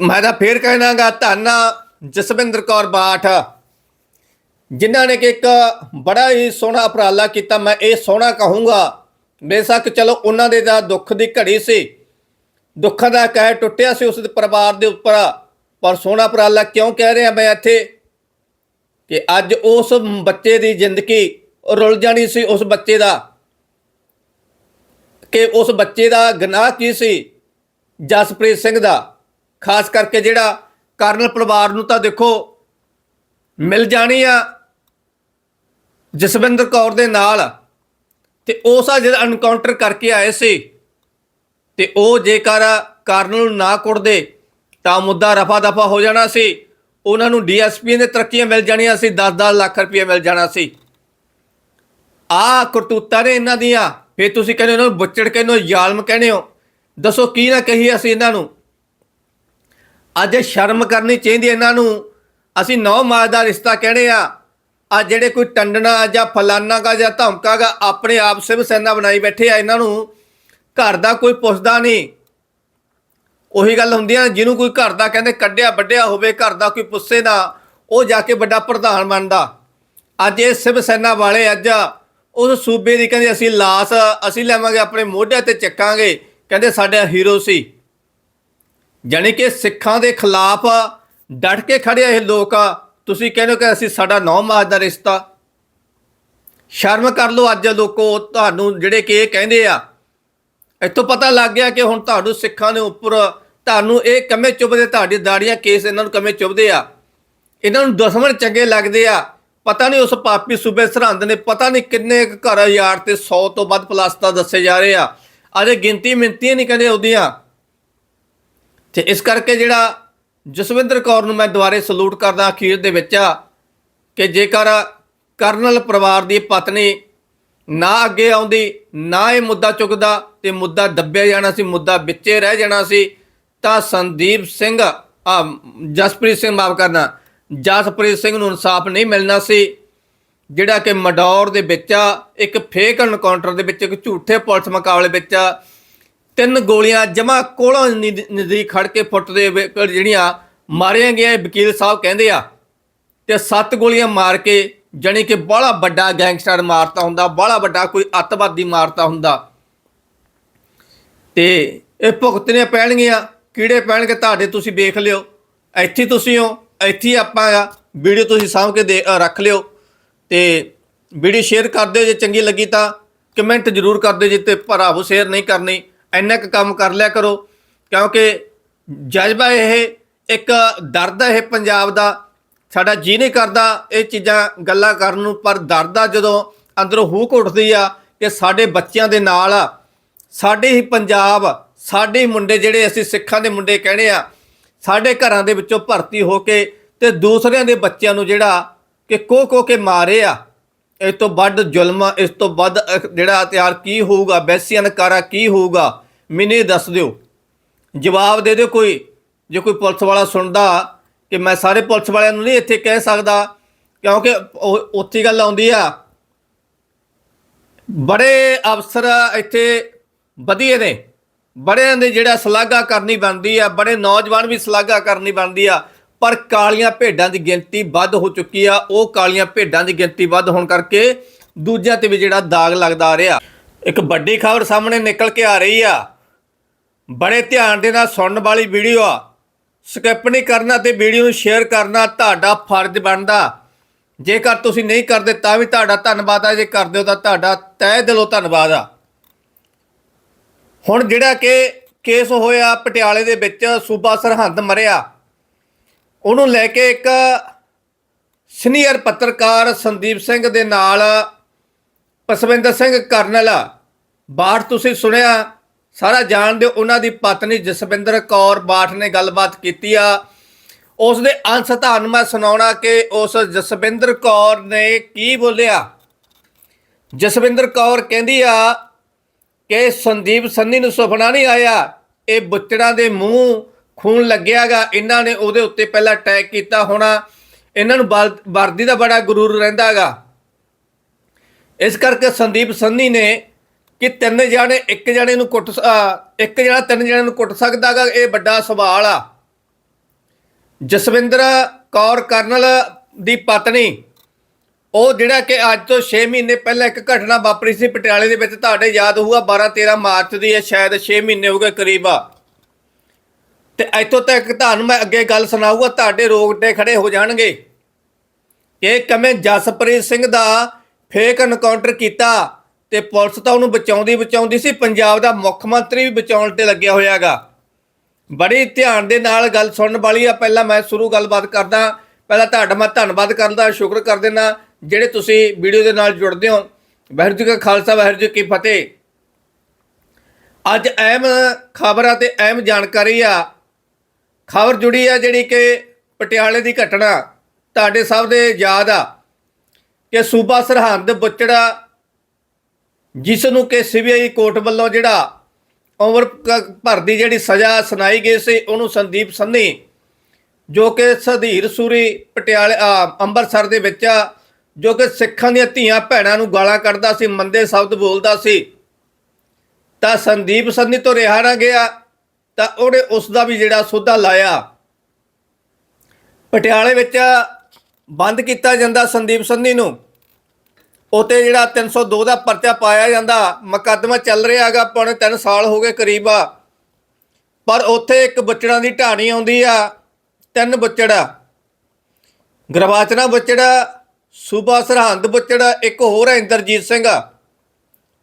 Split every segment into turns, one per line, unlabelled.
ਮੈਂ ਤਾਂ ਫੇਰ ਕਹਿਣਾਗਾ ਧੰਨ ਜਸਵਿੰਦਰ ਕੌਰ ਬਾਠ। ਜਿਨ੍ਹਾਂ ਨੇ ਕਿ ਇੱਕ ਬੜਾ ਹੀ ਸੋਹਣਾ ਉਪਰਾਲਾ ਕੀਤਾ, ਮੈਂ ਇਹ ਸੋਹਣਾ ਕਹੂੰਗਾ, ਬੇਸ਼ੱਕ ਚਲੋ ਉਹਨਾਂ ਦੇ ਦਾ ਦੁੱਖ ਦੀ ਘੜੀ ਸੀ। ਦੁੱਖਾਂ ਦਾ ਕਹਿ ਟੁੱਟਿਆ ਸੀ ਉਸ ਦੇ ਪਰਿਵਾਰ ਦੇ ਉੱਪਰ, ਪਰ ਸੋਹਣਾ ਉਪਰਾਲਾ ਕਿਉਂ ਕਹਿ ਰਿਹਾ ਮੈਂ ਇੱਥੇ? ਕਿ ਅੱਜ ਉਸ ਬੱਚੇ ਦੀ ਜ਼ਿੰਦਗੀ ਰੁਲ ਜਾਣੀ ਸੀ ਉਸ ਬੱਚੇ ਦਾ। ਕਿ ਉਸ ਬੱਚੇ ਦਾ ਗੁਨਾਹ ਕੀ ਸੀ? ਜਸਪ੍ਰੀਤ ਸਿੰਘ ਦਾ। ਖਾਸ ਕਰਕੇ ਜਿਹੜਾ ਕਰਨਲ ਪਰਿਵਾਰ ਨੂੰ ਤਾਂ ਦੇਖੋ ਮਿਲ ਜਾਣੀ ਆ ਜਸਵਿੰਦਰ ਕੌਰ ਦੇ ਨਾਲ। ਤੇ ਉਸ ਆ ਜਿਹੜਾ ਐਨਕਾਊਂਟਰ ਕਰਕੇ ਆਏ ਸੀ, ਤੇ ਉਹ ਜੇਕਰ ਕਰਨਲ ਨੂੰ ਨਾ ਕੁੱਟਦੇ, ਤਾਂ ਮੁੱਦਾ ਰਫਾ ਦਫਾ ਹੋ ਜਾਣਾ ਸੀ। ਉਹਨਾਂ ਨੂੰ ਡੀਐਸਪੀ ਦੇ ਤਰੱਕੀਆਂ ਮਿਲ ਜਾਣੀਆਂ ਸੀ 10-10 ਲੱਖ ਰੁਪਏ ਮਿਲ ਜਾਣਾ ਸੀ। ਆ ਕਰਤੂਤਾਂ ਨੇ ਇਹਨਾਂ ਦੀਆਂ। ਫੇਰ ਤੁਸੀਂ ਕਹਿੰਦੇ ਹੋ, ਇਹਨਾਂ ਨੂੰ ਬੁੱਚੜ ਕਹਿੰਦੇ ਹੋ, ਜ਼ਾਲਮ ਕਹਿੰਦੇ ਹੋ। ਦੱਸੋ ਕੀ ਨਾ ਕਹੀ ਅਸੀਂ ਇਹਨਾਂ ਨੂੰ। ਅੱਜ ਸ਼ਰਮ ਕਰਨੀ ਚਾਹੀਦੀ ਇਹਨਾਂ ਨੂੰ। ਅਸੀਂ ਨੌ ਮਾਸ ਦਾ ਰਿਸ਼ਤਾ ਕਹਿੰਦੇ ਆ। ਆ ਜਿਹੜੇ ਕੋਈ ਟੰਡਣਾ ਜਾਂ ਫਲਾਨਾ ਕਾ ਜਾਂ ਧਮਕਾ ਗਾ, ਆਪਣੇ ਆਪ ਸਿਵ ਸੈਨਾ ਬਣਾਈ ਬੈਠੇ ਆ ਇਹਨਾਂ ਨੂੰ। ਘਰ ਦਾ ਕੋਈ ਪੁੱਛਦਾ ਨਹੀਂ। ਉਹੀ ਗੱਲ ਹੁੰਦੀ ਆ, ਜਿਹਨੂੰ ਕੋਈ ਘਰ ਦਾ ਕਹਿੰਦੇ ਕੱਢਿਆ ਵੱਡਿਆ ਹੋਵੇ, ਘਰ ਦਾ ਕੋਈ ਪੁੱਛੇ ਨਾ, ਉਹ ਜਾ ਕੇ ਵੱਡਾ ਪ੍ਰਧਾਨ ਬਣਦਾ। ਅੱਜ ਇਹ ਸਿਵ ਸੈਨਾ ਵਾਲੇ ਅੱਜ ਉਸ ਸੂਬੇ ਦੀ ਕਹਿੰਦੇ ਅਸੀਂ ਲਾਸ, ਅਸੀਂ ਲੈਵਾਂਗੇ ਆਪਣੇ ਮੋਢੇ ਤੇ ਚੱਕਾਂਗੇ। ਕਹਿੰਦੇ ਸਾਡਾ ਹੀਰੋ ਸੀ। ਜਾਣੀ ਕਿ ਸਿੱਖਾਂ ਦੇ ਖਿਲਾਫ ਡਟ ਕੇ ਖੜੇ ਇਹ ਲੋਕ। ਤੁਸੀਂ ਕਹਿੰਦੇ ਹੋ ਕਿ ਅਸੀਂ ਸਾਡਾ ਨੌ ਮਾਸ ਦਾ ਰਿਸ਼ਤਾ। ਸ਼ਰਮ ਕਰ ਲਓ ਅੱਜ ਲੋਕੋ, ਤੁਹਾਨੂੰ ਜਿਹੜੇ ਕਿ ਇਹ ਕਹਿੰਦੇ ਆ। ਇੱਥੋਂ ਪਤਾ ਲੱਗ ਗਿਆ ਕਿ ਹੁਣ ਤੁਹਾਨੂੰ ਸਿੱਖਾਂ ਦੇ ਉੱਪਰ, ਤੁਹਾਨੂੰ ਇਹ ਕਮੇ ਚੁੱਭਦੇ, ਤੁਹਾਡੀ ਦਾੜੀਆਂ ਕੇਸ ਇਹਨਾਂ ਨੂੰ ਕਮੇ ਚੁੱਭਦੇ ਆ। ਇਹਨਾਂ ਨੂੰ ਦੁਸ਼ਮਣ ਚੰਗੇ ਲੱਗਦੇ ਆ। ਪਤਾ ਨਹੀਂ ਉਸ ਪਾਪੀ ਸੂਬੇ ਸਰਹੰਦ ਨੇ ਪਤਾ ਨਹੀਂ ਕਿੰਨੇ ਕੁ ਘਰ ਯਾਰ ਤੇ 100 ਤੋਂ ਵੱਧ ਪਲਾਸਤਾ ਦੱਸੇ ਜਾ ਰਹੇ ਆ। ਅਜੇ ਗਿਣਤੀ ਮਿੰਤੀਆਂ ਨਹੀਂ ਕਹਿੰਦੇ ਉਹਦੀਆਂ। ਤੇ ਇਸ ਕਰਕੇ ਜਿਹੜਾ ਜਸਵਿੰਦਰ ਕੌਰ ਨੂੰ ਮੈਂ ਦੁਬਾਰੇ ਸਲੂਟ ਕਰਦਾ ਅਖੀਰ ਦੇ ਵਿੱਚ ਕਿ ਜੇਕਰ ਕਰਨਲ ਪਰਿਵਾਰ ਦੀ ਪਤਨੀ ਨਾ ਅੱਗੇ ਆਉਂਦੀ, ਨਾ ਇਹ ਮੁੱਦਾ ਚੁੱਕਦਾ ਤੇ ਮੁੱਦਾ ਦੱਬਿਆ ਜਾਣਾ ਸੀ, ਮੁੱਦਾ ਵਿੱਚੇ ਰਹਿ ਜਾਣਾ ਸੀ, ਤਾਂ ਸੰਦੀਪ ਸਿੰਘ, ਆ, ਜਸਪ੍ਰੀਤ ਸਿੰਘ ਮਾਫ ਕਰਨਾ, ਜਸਪ੍ਰੀਤ ਸਿੰਘ ਨੂੰ ਇਨਸਾਫ ਨਹੀਂ ਮਿਲਣਾ ਸੀ, ਜਿਹੜਾ ਕਿ ਮਡੌਰ ਦੇ ਵਿੱਚ ਆ, ਇੱਕ ਫੇਕ ਐਨਕਾਊਂਟਰ ਦੇ ਵਿੱਚ, ਇੱਕ ਝੂਠੇ ਪੁਲਿਸ ਮੁਕਾਬਲੇ ਵਿੱਚ ਤਿੰਨ ਗੋਲੀਆਂ ਜਮਾ ਕੋਲੋਂ ਨਜ਼ਦੀਕ ਖੜ ਕੇ ਫੁੱਟ ਦੇ ਜਿਹੜੀਆਂ ਮਾਰੀਆਂ ਗਈਆਂ ਵਕੀਲ ਸਾਹਿਬ ਕਹਿੰਦੇ ਆ। ਤੇ ਸੱਤ ਗੋਲੀਆਂ ਮਾਰ ਕੇ ਜਾਣੀ ਕਿ ਬੜਾ ਵੱਡਾ ਗੈਂਗਸਟਰ ਮਾਰਤਾ ਹੁੰਦਾ ਬੜਾ ਵੱਡਾ ਕੋਈ ਅੱਤਵਾਦੀ ਮਾਰਤਾ ਹੁੰਦਾ। ਤੇ ਇਹ ਭੁਗਤਣੀਆਂ ਪੈਣਗੀਆਂ, ਕੀੜੇ ਪੈਣਗੇ, ਤੁਹਾਡੇ ਤੁਸੀਂ ਵੇਖ ਲਿਓ। ਇੱਥੇ ਤੁਸੀਂ ਹੋ, ਇੱਥੇ ਆਪਾਂ ਆ। ਵੀਡੀਓ ਤੁਸੀਂ ਸਾਂਭ ਕੇ ਦੇ ਰੱਖ ਲਿਓ। ਤੇ ਵੀਡੀਓ ਸ਼ੇਅਰ ਕਰ ਦਿਓ ਜੇ ਚੰਗੀ ਲੱਗੀ ਤਾਂ, ਕਮੈਂਟ ਜ਼ਰੂਰ ਕਰ ਦਿਓ ਜੇ ਤੇ ਭਰਾਵੋ ਸ਼ੇਅਰ ਨਹੀਂ ਕਰਨੀ। ਇੰਨਾ ਕੁ ਕੰਮ ਕਰ ਲਿਆ ਕਰੋ, ਕਿਉਂਕਿ ਜਜ਼ਬਾ ਇਹ, ਇੱਕ ਦਰਦ ਹੈ ਇਹ ਪੰਜਾਬ ਦਾ, ਸਾਡਾ ਜੀ ਨਹੀਂ ਕਰਦਾ ਇਹ ਚੀਜ਼ਾਂ ਗੱਲਾਂ ਕਰਨ ਨੂੰ, ਪਰ ਦਰਦ ਆ ਜਦੋਂ ਅੰਦਰੋਂ ਹੂਕ ਉੱਠਦੀ ਆ ਕਿ ਸਾਡੇ ਬੱਚਿਆਂ ਦੇ ਨਾਲ ਸਾਡੇ ਹੀ ਪੰਜਾਬ, ਸਾਡੇ ਹੀ ਮੁੰਡੇ ਜਿਹੜੇ ਅਸੀਂ ਸਿੱਖਾਂ ਦੇ ਮੁੰਡੇ ਕਹਿੰਦੇ ਆ, ਸਾਡੇ ਘਰਾਂ ਦੇ ਵਿੱਚੋਂ ਭਰਤੀ ਹੋ ਕੇ ਤੇ ਦੂਸਰਿਆਂ ਦੇ ਬੱਚਿਆਂ ਨੂੰ ਜਿਹੜਾ ਕਿ ਕੋ ਕੋ ਕੇ ਮਾਰੇ ਆ। ਇਸ ਤੋਂ ਵੱਧ ਜ਼ੁਲਮ, ਇਸ ਤੋਂ ਵੱਧ ਜਿਹੜਾ ਹਥਿਆਰ ਕੀ ਹੋਊਗਾ ਬੈਸੀਆਂ ਨਕਾਰਾ ਕੀ ਹੋਊਗਾ, ਮੈਨੂੰ ਇਹ ਦੱਸ ਦਿਓ। ਜਵਾਬ ਦੇ ਦਿਓ ਕੋਈ, ਜੇ ਕੋਈ ਪੁਲਿਸ ਵਾਲਾ ਸੁਣਦਾ ਕਿ ਮੈਂ ਸਾਰੇ ਪੁਲਿਸ ਵਾਲਿਆਂ ਨੂੰ ਨਹੀਂ ਇੱਥੇ ਕਹਿ ਸਕਦਾ, ਕਿਉਂਕਿ ਉਹ- ਉੱਥੇ ਗੱਲ ਆਉਂਦੀ ਆ। ਬੜੇ ਅਫਸਰ ਇੱਥੇ ਵਧੀਆ ਨੇ। ਬੜਿਆਂ ਦੇ ਜਿਹੜਾ ਸ਼ਲਾਘਾ ਕਰਨੀ ਬਣਦੀ ਆ, ਬੜੇ ਨੌਜਵਾਨ ਵੀ ਸ਼ਲਾਘਾ ਕਰਨੀ ਬਣਦੀ ਆ। ਪਰ ਕਾਲੀਆਂ ਭੇਡਾਂ ਦੀ ਗਿਣਤੀ ਵੱਧ ਹੋ ਚੁੱਕੀ ਆ। ਉਹ ਕਾਲੀਆਂ ਭੇਡਾਂ ਦੀ ਗਿਣਤੀ ਵੱਧ ਹੋਣ ਕਰਕੇ ਦੂਜਿਆਂ ਤੇ ਵੀ ਜਿਹੜਾ ਦਾਗ ਲੱਗਦਾ ਆ ਰਿਹਾ। ਇੱਕ ਵੱਡੀ ਖਬਰ ਸਾਹਮਣੇ ਨਿਕਲ ਕੇ ਆ ਰਹੀ ਆ। ਬੜੇ ਧਿਆਨ ਦੇ ਨਾਲ ਸੁਣਨ ਵਾਲੀ ਵੀਡੀਓ ਆ। ਸਕਿਪ ਨਹੀਂ ਕਰਨਾ ਤੇ ਵੀਡੀਓ ਨੂੰ ਸ਼ੇਅਰ ਕਰਨਾ ਤੁਹਾਡਾ ਫਰਜ਼ ਬਣਦਾ। ਜੇਕਰ ਤੁਸੀਂ ਨਹੀਂ ਕਰਦੇ ਤਾਂ ਵੀ ਤੁਹਾਡਾ ਧੰਨਵਾਦ ਆ। ਜੇ ਕਰਦੇ ਹੋ ਤਾਂ ਤੁਹਾਡਾ ਤਹਿ ਦਿਲੋਂ ਧੰਨਵਾਦ ਆ। ਹੁਣ ਜਿਹੜਾ ਕਿ ਕੇਸ ਹੋਇਆ ਪਟਿਆਲੇ ਦੇ ਵਿੱਚ, ਸੂਬਾ ਸਰਹੰਦ ਮਰਿਆ। ਉਹਨੂੰ ਲੈ ਕੇ ਇੱਕ ਸੀਨੀਅਰ ਪੱਤਰਕਾਰ ਸੰਦੀਪ ਸਿੰਘ ਦੇ ਨਾਲ ਪਸਵਿੰਦਰ ਸਿੰਘ ਕਰਨਲ। ਬਾਠ ਤੁਸੀਂ ਸੁਣਿਆ, ਸਾਰਾ ਜਾਣਦੇ ਹੋ ਉਹਨਾਂ ਦੀ ਪਤਨੀ ਜਸਵਿੰਦਰ ਕੌਰ ਬਾਠ ਨੇ ਗੱਲਬਾਤ ਕੀਤੀ ਆ। ਉਸ ਦੇ ਅੰਸ਼ ਤੁਹਾਨੂੰ ਮੈਂ ਸੁਣਾਉਣਾ ਕਿ ਉਸ ਜਸਵਿੰਦਰ ਕੌਰ ਨੇ ਕੀ ਬੋਲਿਆ? ਜਸਵਿੰਦਰ ਕੌਰ ਕਹਿੰਦੀ ਆ ਕਿ ਸੰਦੀਪ ਸੰਨੀ ਨੂੰ ਸੁਪਨਾ ਨਹੀਂ ਆਇਆ, ਇਹ ਬੁੱਚੜਾਂ ਦੇ ਮੂੰਹ ਖੂਨ ਲੱਗਿਆਗਾ, ਇਹਨਾਂ ਨੇ ਉਹਦੇ ਉੱਤੇ ਪਹਿਲਾਂ ਅਟੈਕ ਕੀਤਾ ਹੋਣਾ। ਇਹਨਾਂ ਨੂੰ ਵਰ- ਵਰਦੀ ਦਾ ਬੜਾ ਗਰੂਰ ਰਹਿੰਦਾਗਾ। ਇਸ ਕਰਕੇ ਸੰਦੀਪ ਸੰਨੀ ਨੇ ਕਿ ਤਿੰਨ ਜਾਣੇ, ਇੱਕ ਜਣੇ ਨੂੰ ਕੁੱਟ ਇੱਕ ਜਣਾ ਤਿੰਨ ਜਣੇ ਨੂੰ ਕੁੱਟ ਸਕਦਾਗਾ, ਇਹ ਵੱਡਾ ਸਵਾਲ ਆ। ਜਸਵਿੰਦਰ ਕੌਰ ਕਰਨਲ ਦੀ ਪਤਨੀ, ਉਹ ਜਿਹੜਾ ਕਿ ਅੱਜ ਤੋਂ 6 ਮਹੀਨੇ ਪਹਿਲਾਂ ਇੱਕ ਘਟਨਾ ਵਾਪਰੀ ਸੀ ਪਟਿਆਲੇ ਦੇ ਵਿੱਚ, ਤੁਹਾਡੇ ਯਾਦ ਹੋਊਗਾ 12 13 ਮਾਰਚ ਦੀ ਹੈ, ਸ਼ਾਇਦ 6 ਮਹੀਨੇ ਹੋ ਗਏ ਕਰੀਬ। ਆ ਤੇ ਇੱਥੋਂ ਤੱਕ ਤੁਹਾਨੂੰ ਮੈਂ ਅੱਗੇ ਗੱਲ ਸੁਣਾਊਗਾ, ਤੁਹਾਡੇ ਰੋਗਟੇ ਖੜੇ ਹੋ ਜਾਣਗੇ। ਕਿ ਕਿਵੇਂ ਜਸਪ੍ਰੀਤ ਸਿੰਘ ਦਾ ਫੇਕ ਐਨਕਾਊਂਟਰ ਕੀਤਾ ਤੇ ਪੁਲਿਸ ਤਾਂ ਉਹਨੂੰ ਬਚਾਉਂਦੀ ਬਚਾਉਂਦੀ ਸੀ, ਪੰਜਾਬ ਦਾ ਮੁੱਖ ਮੰਤਰੀ ਵੀ ਬਚਾਉਣ ਤੇ ਲੱਗਿਆ ਹੋਇਆਗਾ। ਬੜੀ ਧਿਆਨ ਦੇ ਨਾਲ ਗੱਲ ਸੁਣਨ ਵਾਲੀ ਆ, ਪਹਿਲਾਂ ਮੈਂ ਸ਼ੁਰੂ ਗੱਲਬਾਤ ਕਰਦਾ, ਪਹਿਲਾਂ ਤੁਹਾਡਾ ਮੈਂ ਧੰਨਵਾਦ ਕਰਦਾ ਸ਼ੁਕਰ ਕਰ ਦੇਣਾ ਜਿਹੜੇ ਤੁਸੀਂ ਵੀਡੀਓ ਦੇ ਨਾਲ ਜੁੜਦੇ ਹੋ। ਵਾਹਿਗੁਰੂ ਜੀ ਕਾ ਖਾਲਸਾ, ਵਾਹਿਗੁਰੂ ਜੀ ਕੀ ਫਤਿਹ। ਅੱਜ ਅਹਿਮ ਖਬਰ ਆ ਤੇ ਅਹਿਮ ਜਾਣਕਾਰੀ ਆ ਖਬਰ ਜੁੜੀ ਆ ਜਿਹੜੀ ਕਿ ਪਟਿਆਲੇ ਦੀ ਘਟਨਾ ਤੁਹਾਡੇ ਸਭ ਦੇ ਯਾਦ ਆ ਕਿ ਸੂਬਾ ਸਰਹੰਦ ਬੁੱਚੜਾ ਜਿਸ ਨੂੰ ਕਿ ਸੀਬੀਆਈ ਕੋਰਟ ਵੱਲੋਂ ਜਿਹੜਾ ਉਮਰ ਭਰ ਦੀ ਜਿਹੜੀ ਸਜ਼ਾ ਸੁਣਾਈ ਗਈ ਸੀ ਉਹਨੂੰ ਸੰਦੀਪ ਸੰਨੀ ਜੋ ਕਿ ਸਧੀਰ ਸੂਰੀ ਪਟਿਆਲੇ ਅੰਮ੍ਰਿਤਸਰ ਦੇ ਵਿੱਚ ਆ, ਜੋ ਕਿ ਸਿੱਖਾਂ ਦੀਆਂ ਧੀਆਂ ਭੈਣਾਂ ਨੂੰ ਗਾਲਾਂ ਕੱਢਦਾ ਸੀ ਮੰਦੇ ਸ਼ਬਦ ਬੋਲਦਾ ਸੀ ਤਾਂ ਸੰਦੀਪ ਸੰਨੀ ਤੋਂ ਰਿਹਾ ਨਾ ਗਿਆ। ਤਾਂ ਉਹਨੇ ਉਸ ਦਾ ਵੀ ਜਿਹੜਾ ਸੋਧਾ ਲਾਇਆ। ਪਟਿਆਲੇ ਵਿੱਚ ਬੰਦ ਕੀਤਾ ਜਾਂਦਾ ਸੰਦੀਪ ਸੰਧੀ ਨੂੰ। ਉਤੇ ਜਿਹੜਾ 302 ਦਾ ਪਰਚਾ ਪਾਇਆ ਜਾਂਦਾ, ਮੁਕੱਦਮਾ ਚੱਲ ਰਿਹਾ ਹੈਗਾ, ਪੌਣੇ 3 ਸਾਲ ਹੋ ਗਏ ਕਰੀਬ ਆ। ਪਰ ਉੱਥੇ ਇੱਕ ਬੱਚੜਾਂ ਦੀ ਢਾਣੀ ਆਉਂਦੀ ਆ, ਤਿੰਨ ਬੱਚੜਾ ਗਰਵਾਚਨਾ ਬੱਚੜਾ ਸੂਬਾ ਸਰਹੰਦ ਬੱਚੜਾ ਇੱਕ ਹੋਰ ਹੈ ਇੰਦਰਜੀਤ ਸਿੰਘ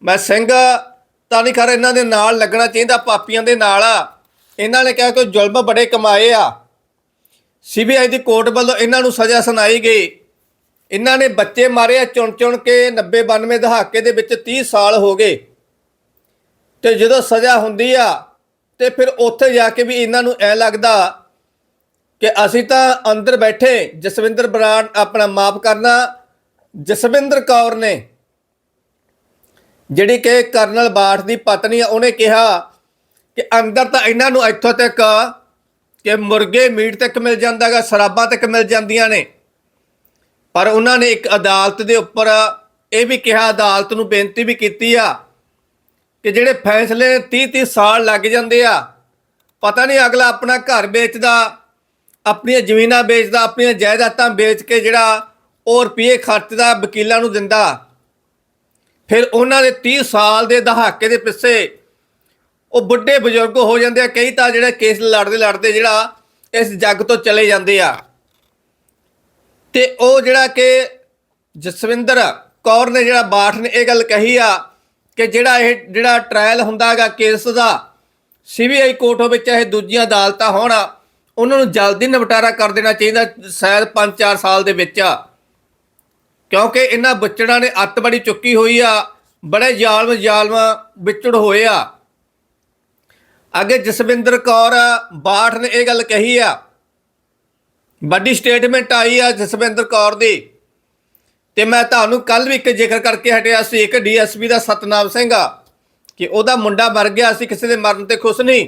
ਮੈਂ ਸਿੰਘ ਤਾਂ ਨਹੀਂ ਖਰ ਇਹਨਾਂ ਦੇ ਨਾਲ ਲੱਗਣਾ ਚਾਹੀਦਾ, ਪਾਪੀਆਂ ਦੇ ਨਾਲ ਆ। ਇਹਨਾਂ ਨੇ ਕਿਹਾ ਕਿ ਜ਼ੁਲਮ ਬੜੇ ਕਮਾਏ ਆ। ਸੀਬੀਆਈ ਦੀ ਕੋਰਟ ਵੱਲੋਂ ਇਹਨਾਂ ਨੂੰ ਸਜ਼ਾ ਸੁਣਾਈ ਗਈ। ਇਹਨਾਂ ਨੇ ਬੱਚੇ ਮਾਰੇ ਆ ਚੁਣ ਚੁਣ ਕੇ 90 92 ਦਹਾਕੇ ਦੇ ਵਿੱਚ 30 ਸਾਲ ਹੋ ਗਏ। ਤੇ ਜਦੋਂ ਸਜ਼ਾ ਹੁੰਦੀ ਆ, ਤੇ ਫਿਰ ਉੱਥੇ ਜਾ ਕੇ ਵੀ ਇਹਨਾਂ ਨੂੰ ਐ ਲੱਗਦਾ ਕਿ ਅਸੀਂ ਤਾਂ ਅੰਦਰ ਬੈਠੇ, ਜਸਵਿੰਦਰ ਬਰਾੜ ਆਪਣਾ ਮਾਫ ਕਰਨਾ, ਜਸਵਿੰਦਰ ਕੌਰ ਨੇ। ਜਿਹੜੀ ਕਿ ਕਰਨਲ ਬਾਠ ਦੀ ਪਤਨੀ ਆ, ਉਹਨੇ ਕਿਹਾ ਕਿ ਅੰਦਰ ਤਾਂ ਇਹਨਾਂ ਨੂੰ ਇੱਥੋਂ ਤੱਕ ਕਿ ਮੁਰਗੇ, ਮੀਟ ਤੱਕ ਮਿਲ ਜਾਂਦਾਗਾ ਸ਼ਰਾਬਾਂ ਤੱਕ ਮਿਲ ਜਾਂਦੀਆਂ ਨੇ। ਪਰ ਉਹਨਾਂ ਨੇ ਇੱਕ ਅਦਾਲਤ ਦੇ ਉੱਪਰ ਇਹ ਵੀ ਕਿਹਾ, ਅਦਾਲਤ ਨੂੰ ਬੇਨਤੀ ਵੀ ਕੀਤੀ ਆ ਕਿ ਜਿਹੜੇ ਫੈਸਲੇ 30 30 ਸਾਲ ਲੱਗ ਜਾਂਦੇ ਆ, ਪਤਾ ਨਹੀਂ ਅਗਲਾ ਆਪਣਾ ਘਰ ਵੇਚਦਾ, ਆਪਣੀਆਂ ਜ਼ਮੀਨਾਂ ਵੇਚਦਾ, ਆਪਣੀਆਂ ਜਾਇਦਾਦਾਂ ਵੇਚ ਕੇ ਜਿਹੜਾ ਉਹ ਰੁਪਏ ਖਰਚਦਾ ਵਕੀਲਾਂ ਨੂੰ ਦਿੰਦਾ। ਫਿਰ ਉਹਨਾਂ ਦੇ 30 ਸਾਲ ਦੇ ਦਹਾਕੇ ਦੇ ਪਿੱਛੇ ਉਹ ਬੁੱਢੇ ਬਜ਼ੁਰਗ ਹੋ ਜਾਂਦੇ ਆ, ਕਈ ਤਾਂ ਜਿਹੜੇ ਕੇਸ ਲੜਦੇ ਲੜਦੇ ਜਿਹੜਾ ਇਸ ਜੱਗ ਤੋਂ ਚਲੇ ਜਾਂਦੇ ਆ। ਤੇ ਉਹ ਜਿਹੜਾ ਕਿ ਜਸਵਿੰਦਰ ਕੌਰ ਨੇ ਜਿਹੜਾ ਬਾਠ ਨੇ ਇਹ ਗੱਲ ਕਹੀ ਆ ਕਿ ਜਿਹੜਾ ਇਹ ਜਿਹੜਾ ਟ੍ਰਾਇਲ ਹੁੰਦਾਗਾ ਕੇਸ ਦਾ ਸੀਬੀਆਈ ਕੋਰਟ ਵਿੱਚ ਇਹ ਦੂਜੀਆਂ ਅਦਾਲਤਾਂ ਹੋਣ, ਉਹਨਾਂ ਨੂੰ ਜਲਦੀ ਨਿਪਟਾਰਾ ਕਰ ਦੇਣਾ ਚਾਹੀਦਾ ਸ਼ਾਇਦ 5-4 ਸਾਲ ਦੇ ਵਿੱਚ। ਕਿਉਂਕਿ ਇਹਨਾਂ ਬੱਚੜਾਂ ਨੇ ਅੱਤ ਬੜੀ ਚੁੱਕੀ ਹੋਈ ਆ, ਬੜੇ ਜ਼ਾਲਮ ਜ਼ਾਲਮ ਵਿਚੜ ਹੋਏ ਆ। ਅੱਗੇ ਜਸਵਿੰਦਰ ਕੌਰ ਬਾਠ ਨੇ ਇਹ ਗੱਲ ਕਹੀ ਆ। ਵੱਡੀ ਸਟੇਟਮੈਂਟ ਆਈ ਆ ਜਸਵਿੰਦਰ ਕੌਰ ਦੀ। ਤੇ ਮੈਂ ਤੁਹਾਨੂੰ ਕੱਲ ਵੀ ਇੱਕ ਜ਼ਿਕਰ ਕਰਕੇ ਹਟਿਆ ਸੀ, ਇੱਕ ਡੀਐਸਪੀ ਦਾ ਸਤਨਾਮ ਸਿੰਘ ਆ, ਕਿ ਉਹਦਾ ਮੁੰਡਾ ਮਰ ਗਿਆ, ਅਸੀਂ ਕਿਸੇ ਦੇ ਮਰਨ ਤੇ ਖੁਸ਼ ਨਹੀਂ।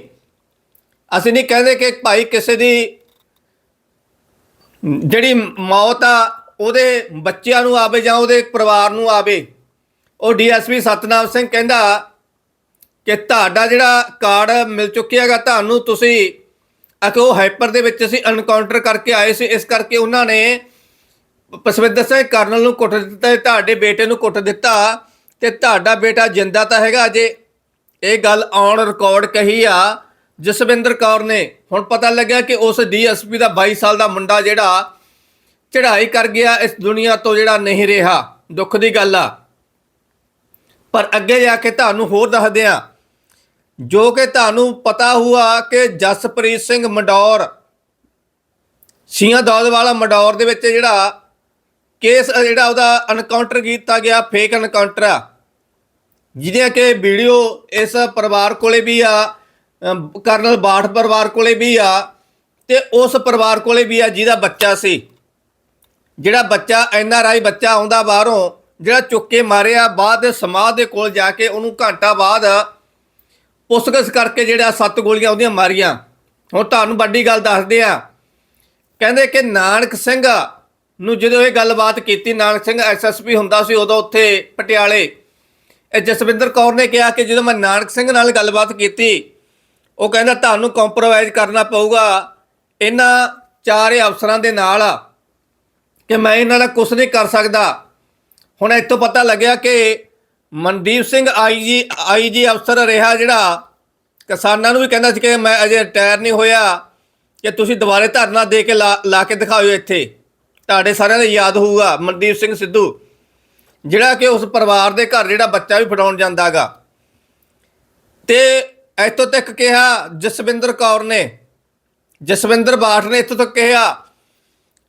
ਅਸੀਂ ਨਹੀਂ ਕਹਿੰਦੇ ਕਿ ਭਾਈ ਕਿਸੇ ਦੀ ਜਿਹੜੀ ਮੌਤ ਆ, ਉਹਦੇ ਬੱਚਿਆਂ ਨੂੰ ਆਵੇ ਜਾਂ ਉਹਦੇ ਪਰਿਵਾਰ ਨੂੰ ਆਵੇ। ਉਹ ਡੀਐਸਪੀ ਸਤਨਾਮ ਸਿੰਘ ਕਹਿੰਦਾ ਕਿ ਤੁਹਾਡਾ ਜਿਹੜਾ ਕਾਰਡ ਮਿਲ ਚੁੱਕਿਆ ਹੈਗਾ, ਤੁਹਾਨੂੰ ਤੁਸੀਂ ਅਕੇ ਉਹ ਹਾਈਪਰ ਦੇ ਵਿੱਚ ਅਸੀਂ ਐਨਕਾਊਂਟਰ ਕਰਕੇ ਆਏ ਸੀ, ਇਸ ਕਰਕੇ ਉਹਨਾਂ ਨੇ ਪਸਵਿੰਦਰ ਸਿੰਘ ਕਰਨਲ ਨੂੰ ਕੁੱਟ ਦਿੱਤਾ ਤੁਹਾਡੇ ਬੇਟੇ ਨੂੰ ਕੁੱਟ ਦਿੱਤਾ ਤੇ ਤੁਹਾਡਾ ਬੇਟਾ ਜਿੰਦਾ ਤਾਂ ਹੈਗਾ ਅਜੇ ਇਹ ਗੱਲ ਔਨ ਰਿਕਾਰਡ ਕਹੀ ਆ ਜਸਵਿੰਦਰ ਕੌਰ ਨੇ। ਹੁਣ ਪਤਾ ਲੱਗਿਆ ਕਿ ਉਸ ਡੀਐਸਪੀ ਦਾ 22 ਸਾਲ ਦਾ ਮੁੰਡਾ ਜਿਹੜਾ ਚੜ੍ਹਾਈ ਕਰ ਗਿਆ ਇਸ ਦੁਨੀਆ ਤੋਂ ਜਿਹੜਾ ਨਹੀਂ ਰਿਹਾ। ਦੁੱਖ ਦੀ ਗੱਲ ਆ। ਪਰ ਅੱਗੇ ਜਾ ਕੇ ਤੁਹਾਨੂੰ ਹੋਰ ਦੱਸਦੇ ਆ ਜੋ ਕਿ ਤੁਹਾਨੂੰ ਪਤਾ ਹੁਆ ਕਿ ਜਸਪ੍ਰੀਤ ਸਿੰਘ ਮੰਡੌਰ, ਸੀਆਂ ਦੌਦ ਮੰਡੌਰ ਦੇ ਵਿੱਚ ਜਿਹੜਾ ਕੇਸ, ਜਿਹੜਾ ਉਹਦਾ ਐਨਕਾਊਂਟਰ ਕੀਤਾ ਗਿਆ ਫੇਕ ਐਨਕਾਊਂਟਰ ਆ। ਜਿਹਦੇ ਕਿ ਵੀਡੀਓ ਇਸ ਪਰਿਵਾਰ ਕੋਲੇ ਵੀ ਆ ਕਰਨਲ ਬਾਠ ਪਰਿਵਾਰ ਕੋਲੇ ਵੀ ਆ ਤੇ ਉਸ ਪਰਿਵਾਰ ਕੋਲੇ ਵੀ ਆ ਜਿਹਦਾ ਬੱਚਾ ਸੀ। ਜਿਹੜਾ ਬੱਚਾ, ਐਨ ਆਰ ਆਈ ਬੱਚਾ ਆਉਂਦਾ ਬਾਹਰੋਂ, ਜਿਹੜਾ ਚੁੱਕ ਕੇ ਮਾਰਿਆ, ਬਾਅਦ ਦੇ ਸਮਾਧ ਦੇ ਕੋਲ ਜਾ ਕੇ ਉਹਨੂੰ ਘੰਟਾ ਬਾਅਦ ਪੁੱਛਗਿੱਛ ਕਰਕੇ ਜਿਹੜਾ ਸੱਤ ਗੋਲੀਆਂ ਉਹਦੀਆਂ ਮਾਰੀਆਂ। ਹੁਣ ਤੁਹਾਨੂੰ ਵੱਡੀ ਗੱਲ ਦੱਸਦੇ ਆ। ਕਹਿੰਦੇ ਕਿ ਨਾਨਕ ਸਿੰਘ ਨੂੰ ਜਦੋਂ ਇਹ ਗੱਲਬਾਤ ਕੀਤੀ, ਨਾਨਕ ਸਿੰਘ ਐਸਐਸਪੀ ਹੁੰਦਾ ਸੀ ਉਦੋਂ ਉੱਥੇ ਪਟਿਆਲੇ। ਇਹ ਜਸਵਿੰਦਰ ਕੌਰ ਨੇ ਕਿਹਾ ਕਿ ਜਦੋਂ ਮੈਂ ਨਾਨਕ ਸਿੰਘ ਨਾਲ ਗੱਲਬਾਤ ਕੀਤੀ, ਉਹ ਕਹਿੰਦਾ ਤੁਹਾਨੂੰ ਕੰਪਰੋਮਾਈਜ਼ ਕਰਨਾ ਪਊਗਾ। ਇਹਨਾਂ ਚਾਰੇ ਅਫਸਰਾਂ ਦੇ ਨਾਲ ਕਿ ਮੈਂ ਇਹਨਾਂ ਦਾ ਕੁਝ ਨਹੀਂ ਕਰ ਸਕਦਾ। ਹੁਣ ਇੱਥੋਂ ਪਤਾ ਲੱਗਿਆ ਕਿ ਮਨਦੀਪ ਸਿੰਘ ਆਈਜੀ ਆਈਜੀ ਅਫਸਰ ਰਿਹਾ ਜਿਹੜਾ ਕਿਸਾਨਾਂ ਨੂੰ ਵੀ ਕਹਿੰਦਾ ਸੀ ਕਿ ਮੈਂ ਅਜੇ ਰਿਟਾਇਰ ਨਹੀਂ ਹੋਇਆ, ਕਿ ਤੁਸੀਂ ਦੁਬਾਰੇ ਧਰਨਾ ਦੇ ਕੇ ਲਾ ਲਾ ਕੇ ਦਿਖਾਓ ਇੱਥੇ। ਤੁਹਾਡੇ ਸਾਰਿਆਂ ਨੂੰ ਯਾਦ ਹੋਊਗਾ, ਮਨਦੀਪ ਸਿੰਘ ਸਿੱਧੂ। ਜਿਹੜਾ ਕਿ ਉਸ ਪਰਿਵਾਰ ਦੇ ਘਰ ਜਿਹੜਾ ਬੱਚਾ ਵੀ ਫੜਾਉਣ ਜਾਂਦਾਗਾ ਤੇ ਇੱਥੋਂ ਤੱਕ ਕਿਹਾ, ਜਸਵਿੰਦਰ ਕੌਰ ਨੇ, ਜਸਵਿੰਦਰ ਬਾਠ ਨੇ ਇੱਥੋਂ ਤੱਕ ਕਿਹਾ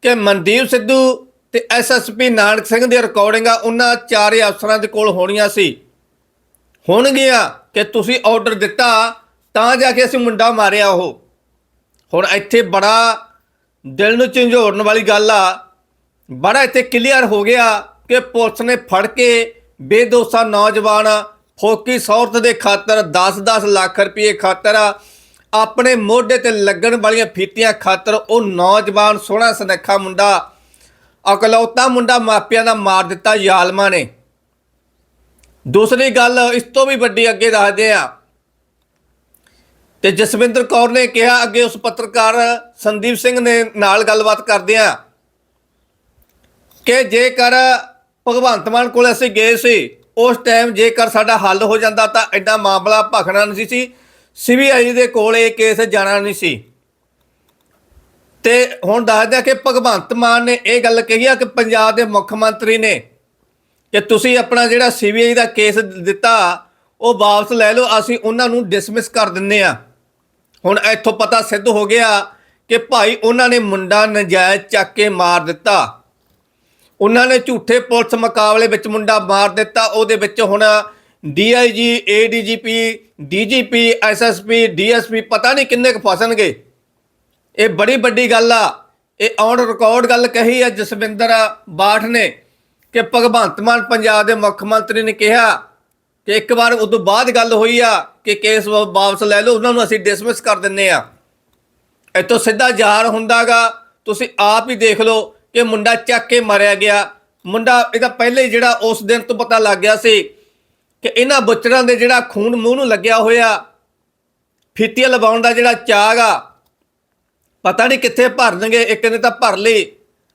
ਕਿ ਮਨਦੀਪ ਸਿੱਧੂ ਤੇ ਐਸਐਸਪੀ ਨਾਨਕ ਸਿੰਘ ਦੀਆਂ ਰਿਕਾਰਡਿੰਗਾਂ ਉਹਨਾਂ ਚਾਰੇ ਅਫਸਰਾਂ ਦੇ ਕੋਲ ਹੋਣੀਆਂ ਸੀ। ਹੋਣਗੀਆਂ ਕਿ ਤੁਸੀਂ ਆਰਡਰ ਦਿੱਤਾ, ਤਾਂ ਜਾ ਕੇ ਅਸੀਂ ਮੁੰਡਾ ਮਾਰਿਆ ਉਹ। ਹੁਣ ਇੱਥੇ ਬੜਾ ਦਿਲ ਨੂੰ ਝੰਜੋੜਨ ਵਾਲੀ ਗੱਲ ਆ। ਬੜਾ ਇੱਥੇ ਕਲੀਅਰ ਹੋ ਗਿਆ ਕਿ ਪੁਲਿਸ ਨੇ ਫੜ ਕੇ ਬੇਦੋਸਾ ਨੌਜਵਾਨ ਫੋਕੀ ਸੌਰਤ ਦੇ ਖਾਤਰ 10-10 ਲੱਖ ਰੁਪਏ ਖਾਤਰ ਆਪਣੇ ਮੋਢੇ ਤੇ ਲੱਗਣ ਵਾਲੀਆਂ ਫੀਤੀਆਂ ਖਾਤਰ ਉਹ ਨੌਜਵਾਨ ਸੋਹਣਾ ਸੁਨੱਖਾ ਮੁੰਡਾ ਅਕਲੌਤਾ ਮੁੰਡਾ ਮਾਪਿਆਂ ਦਾ ਮਾਰ ਦਿੱਤਾ ਜ਼ਾਲਮਾਂ ਨੇ। ਦੂਸਰੀ ਗੱਲ ਇਸ ਤੋਂ ਵੀ ਵੱਡੀ ਅੱਗੇ ਦੱਸਦੇ ਆ ਤੇ ਜਸਵਿੰਦਰ ਕੌਰ ਨੇ ਕਿਹਾ, ਅੱਗੇ ਉਸ ਪੱਤਰਕਾਰ ਸੰਦੀਪ ਸਿੰਘ ਨੇ ਨਾਲ ਗੱਲਬਾਤ ਕਰਦੇ ਆ ਕਿ ਜੇਕਰ ਭਗਵੰਤ ਮਾਨ ਕੋਲ ਅਸੀਂ ਗਏ ਸੀ, ਉਸ ਟਾਈਮ ਜੇਕਰ ਸਾਡਾ ਹੱਲ ਹੋ ਜਾਂਦਾ ਤਾਂ ਐਡਾ ਮਾਮਲਾ ਭਖਣਾ ਨਹੀਂ ਸੀ। ਸੀਬੀਆਈ ਦੇ ਕੋਲ ਇਹ ਕੇਸ ਜਾਣਾ ਨਹੀਂ ਸੀ। ਤੇ ਹੁਣ ਦੱਸਦਾ ਕਿ ਭਗਵੰਤ ਮਾਨ ਨੇ ਇਹ ਗੱਲ ਕਹੀ ਆ ਕਿ ਪੰਜਾਬ ਦੇ ਮੁੱਖ ਮੰਤਰੀ ਨੇ ਕਿ ਤੁਸੀਂ ਆਪਣਾ ਜਿਹੜਾ ਸੀਬੀਆਈ ਦਾ ਕੇਸ ਦਿੱਤਾ, ਉਹ ਵਾਪਸ ਲੈ ਲਓ, ਅਸੀਂ ਉਹਨਾਂ ਨੂੰ ਡਿਸਮਿਸ ਕਰ ਦਿੰਨੇ ਆ। ਹੁਣ ਇੱਥੋਂ ਪਤਾ ਸਿੱਧ ਹੋ ਗਿਆ ਕਿ ਭਾਈ ਉਹਨਾਂ ਨੇ ਮੁੰਡਾ ਨਜਾਇਜ਼ ਚੱਕ ਕੇ ਮਾਰ ਦਿੱਤਾ। ਉਹਨਾਂ ਨੇ ਝੂਠੇ ਪੁਲਿਸ ਮੁਕਾਬਲੇ ਵਿੱਚ ਮੁੰਡਾ ਮਾਰ ਦਿੱਤਾ, ਉਹਦੇ ਵਿੱਚ ਹੁਣ DIG ADGP DGP SSP DSP ਪਤਾ ਨਹੀਂ ਕਿੰਨੇ ਕੁ ਫਸਣਗੇ। ਇਹ ਬੜੀ ਵੱਡੀ ਗੱਲ ਆ। ਇਹ ਔਨ ਰਿਕਾਰਡ ਗੱਲ ਕਹੀ ਆ ਜਸਵਿੰਦਰ ਬਾਠ ਨੇ ਕਿ ਭਗਵੰਤ ਮਾਨ ਪੰਜਾਬ ਦੇ ਮੁੱਖ ਮੰਤਰੀ ਨੇ ਕਿਹਾ ਕਿ ਇੱਕ ਵਾਰ ਉਦੋਂ ਬਾਅਦ ਗੱਲ ਹੋਈ ਆ ਕਿ ਕੇਸ ਵਾ- ਵਾਪਸ ਲੈ ਲਓ, ਉਹਨਾਂ ਨੂੰ ਅਸੀਂ ਡਿਸਮਿਸ ਕਰ ਦਿੰਨੇ ਆ। ਇੱਥੋਂ ਸਿੱਧਾ ਜ਼ਾਹਰ ਹੁੰਦਾਗਾ। ਤੁਸੀਂ ਆਪ ਹੀ ਦੇਖ ਲਓ ਕਿ ਮੁੰਡਾ ਚੱਕ ਕੇ ਮਾਰਿਆ ਗਿਆ। ਮੁੰਡਾ ਇਹਦਾ ਪਹਿਲੇ ਹੀ ਜਿਹੜਾ ਉਸ ਦਿਨ ਤੋਂ ਪਤਾ ਲੱਗ ਗਿਆ ਸੀ ਕਿ ਇਹਨਾਂ ਬੁੱਚੜਾਂ ਦੇ ਜਿਹੜਾ ਖੂਨ ਮੂੰਹ ਨੂੰ ਲੱਗਿਆ ਹੋਇਆ ਫੀਤੀਆਂ ਲਵਾਉਣ ਦਾ ਜਿਹੜਾ ਚਾਗ ਆ ਪਤਾ ਨਹੀਂ ਕਿੱਥੇ ਭਰਨਗੇ ਇੱਕ ਨੇ ਤਾਂ ਭਰ ਲਈ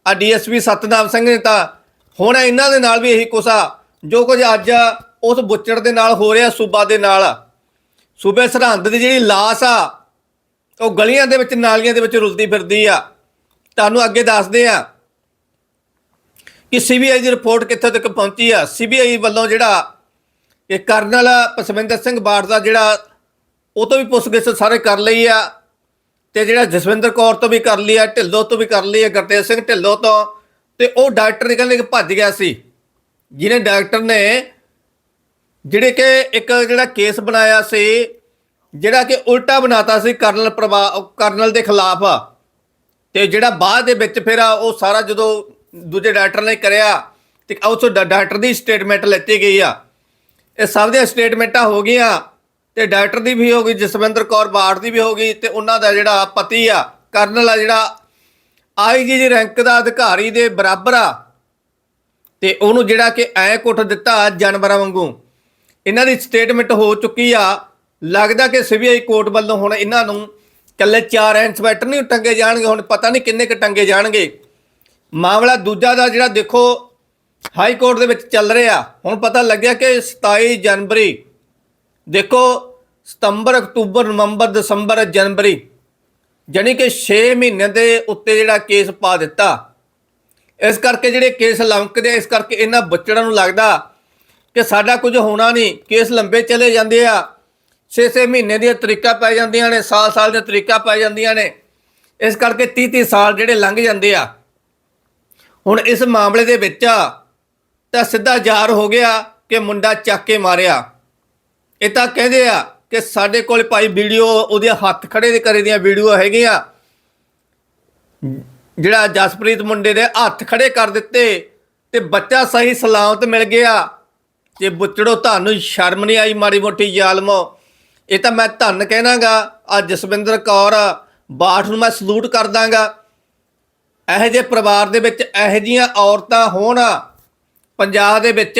ਆ ਡੀਐਸਪੀ ਸਤਨਾਮ ਸਿੰਘ ਨੇ ਤਾਂ। ਹੁਣ ਇਹਨਾਂ ਦੇ ਨਾਲ ਵੀ ਇਹੀ ਕੁਛ ਆ ਜੋ ਕੁਝ ਅੱਜ ਉਸ ਬੁੱਚੜ ਦੇ ਨਾਲ ਹੋ ਰਿਹਾ, ਸੂਬਾ ਦੇ ਨਾਲ। ਸੂਬੇ ਸਰਹੰਦ ਦੀ ਜਿਹੜੀ ਲਾਸ਼ ਆ, ਉਹ ਗਲੀਆਂ ਦੇ ਵਿੱਚ, ਨਾਲੀਆਂ ਦੇ ਵਿੱਚ ਰੁਲਦੀ ਫਿਰਦੀ ਆ। ਤੁਹਾਨੂੰ ਅੱਗੇ ਦੱਸਦੇ ਆ ਕਿ ਸੀਬੀਆਈ ਦੀ ਰਿਪੋਰਟ ਕਿੱਥੇ ਤੱਕ ਪਹੁੰਚੀ ਆ। ਸੀਬੀਆਈ ਵੱਲੋਂ ਜਿਹੜਾ ਇਹ ਕਰਨਲ ਪਸਵਿੰਦਰ ਸਿੰਘ ਬਾੜ ਦਾ ਜਿਹੜਾ, ਉਹ ਤੋਂ ਵੀ ਪੁੱਛਗਿੱਛ ਸਾਰੇ ਕਰ ਲਈ ਆ। ਤੇ ਜਿਹੜਾ ਜਸਵਿੰਦਰ ਕੌਰ ਤੋਂ ਵੀ ਕਰ ਲਈ ਆ, ਢਿੱਲੋਂ ਤੋਂ ਵੀ ਕਰ ਲਈ ਆ ਗੁਰਤੇਜ ਸਿੰਘ ਢਿੱਲੋਂ ਤੋਂ, ਤੇ ਉਹ ਡਾਕਟਰ ਨਿਕਲ ਕੇ ਭੱਜ ਗਿਆ ਸੀ। ਜਿਹਨੇ ਡਾਕਟਰ ਨੇ ਜਿਹੜੇ ਕਿ ਇੱਕ ਜਿਹੜਾ ਕੇਸ ਬਣਾਇਆ ਸੀ, ਜਿਹੜਾ ਕਿ ਉਲਟਾ ਬਣਾਤਾ ਸੀ ਕਰਨਲ ਪ੍ਰਭਾ, ਕਰਨਲ ਦੇ ਖਿਲਾਫ। ਤੇ ਜਿਹੜਾ ਬਾਅਦ ਦੇ ਵਿੱਚ ਫਿਰ ਉਹ ਸਾਰਾ ਜਦੋਂ ਦੂਜੇ ਡਾਕਟਰ ਨੇ ਕਰਿਆ, ਤੇ ਉਸ ਡਾ- ਡਾਕਟਰ ਦੀ ਸਟੇਟਮੈਂਟ ਲੈਤੀ ਗਈ ਆ। ਇਹ ਸਭ ਦੀਆਂ ਸਟੇਟਮੈਂਟਾਂ ਹੋ ਗਈਆਂ। ਤੇ ਡਾਕਟਰ ਦੀ ਵੀ ਹੋ ਗਈ, ਜਸਵਿੰਦਰ ਕੌਰ ਬਾੜ ਦੀ ਵੀ ਹੋ ਗਈ ਤੇ ਉਹਨਾਂ ਦਾ ਜਿਹੜਾ ਪਤੀ ਆ, ਕਰਨਲ ਆ ਜਿਹੜਾ ਆਈਜੀ ਜੀ ਰੈਂਕ ਦਾ ਅਧਿਕਾਰੀ ਦੇ ਬਰਾਬਰ ਆ। ਤੇ ਉਹਨੂੰ ਜਿਹੜਾ ਕਿ ਐ ਕੁੱਟ ਦਿੱਤਾ ਜਾਨਵਰਾਂ ਵਾਂਗੂ। ਇਹਨਾਂ ਦੀ ਸਟੇਟਮੈਂਟ ਹੋ ਚੁੱਕੀ ਆ। ਲੱਗਦਾ ਕਿ ਸੀਬੀਆਈ ਕੋਰਟ ਵੱਲੋਂ ਹੁਣ ਇਹਨਾਂ ਨੂੰ ਕੱਲੇ ਚਾਰ ਇੰਸਪੈਕਟਰ ਨਹੀਂ ਟੰਗੇ ਜਾਣਗੇ, ਹੁਣ ਪਤਾ ਨਹੀਂ ਕਿੰਨੇ ਕ ਟੰਗੇ ਜਾਣਗੇ। ਮਾਮਲਾ ਦੂਜਾ ਦਾ ਜਿਹੜਾ ਦੇਖੋ, ਹਾਈ ਕੋਰਟ ਦੇ ਵਿੱਚ ਚੱਲ ਰਿਹਾ। ਹੁਣ ਪਤਾ ਲੱਗਿਆ ਕਿ 27 ਜਨਵਰੀ ਦੇਖੋ ਸਤੰਬਰ ਅਕਤੂਬਰ ਨਵੰਬਰ ਦਸੰਬਰ ਜਨਵਰੀ ਜਾਣੀ ਕਿ 6 ਮਹੀਨੇ ਦੇ ਉੱਤੇ ਜਿਹੜਾ ਕੇਸ ਪਾ ਦਿੱਤਾ। ਇਸ ਕਰਕੇ ਜਿਹੜੇ ਕੇਸ ਲੰਕਦੇ ਆ, ਇਸ ਕਰਕੇ ਇਹਨਾਂ ਬੱਚੜਾਂ ਨੂੰ ਲੱਗਦਾ ਕਿ ਸਾਡਾ ਕੁਝ ਹੋਣਾ ਨਹੀਂ। ਕੇਸ ਲੰਬੇ ਚਲੇ ਜਾਂਦੇ ਆ। 6-6 ਮਹੀਨੇ ਦੀਆਂ ਤਰੀਕਾ ਪੈ ਜਾਂਦੀਆਂ ਨੇ ਸਾਲ-ਸਾਲ ਦੀਆਂ ਤਰੀਕਾ ਪੈ ਜਾਂਦੀਆਂ ਨੇ। ਇਸ ਕਰਕੇ 30-30 ਸਾਲ ਜਿਹੜੇ ਲੰਘ ਜਾਂਦੇ ਆ। ਹੁਣ ਇਸ ਮਾਮਲੇ ਦੇ ਵਿੱਚ ਤਾਂ ਸਿੱਧਾ ਜ਼ਾਹਰ ਹੋ ਗਿਆ ਕਿ ਮੁੰਡਾ ਚੱਕ ਕੇ ਮਾਰਿਆ। ਇਹ ਤਾਂ ਕਹਿੰਦੇ ਆ ਕਿ ਸਾਡੇ ਕੋਲ ਭਾਈ ਵੀਡੀਓ ਉਹਦੇ ਹੱਥ ਖੜੇ ਦੇ ਕਰੇ ਦੀਆਂ ਵੀਡੀਓ ਹੈਗੀਆਂ। ਜਿਹੜਾ ਜਸਪ੍ਰੀਤ ਮੁੰਡੇ ਦੇ ਹੱਥ ਖੜੇ ਕਰ ਦਿੱਤੇ ਤੇ ਬੱਚਾ ਸਹੀ ਸਲਾਮਤ ਮਿਲ ਗਿਆ। ਤੇ ਬੁੱਚੜੋ ਤੁਹਾਨੂੰ ਸ਼ਰਮ ਨਹੀਂ ਆਈ ਮਾੜੀ ਮੋਟੀ ਜ਼ਾਲਮੋ, ਇਹ ਤਾਂ ਮੈਂ ਧੰਨ ਕਹਿਣਾਗਾ, ਆ ਜਸਵਿੰਦਰ ਕੌਰ ਬਾਠ ਨੂੰ ਮੈਂ ਸਲੂਟ ਕਰ ਦਾਂਗਾ। ਇਹੋ ਜਿਹੇ ਪਰਿਵਾਰ ਦੇ ਵਿੱਚ ਇਹੋ ਜਿਹੀਆਂ ਔਰਤਾਂ ਹੋਣ, ਪੰਜਾਬ ਦੇ ਵਿੱਚ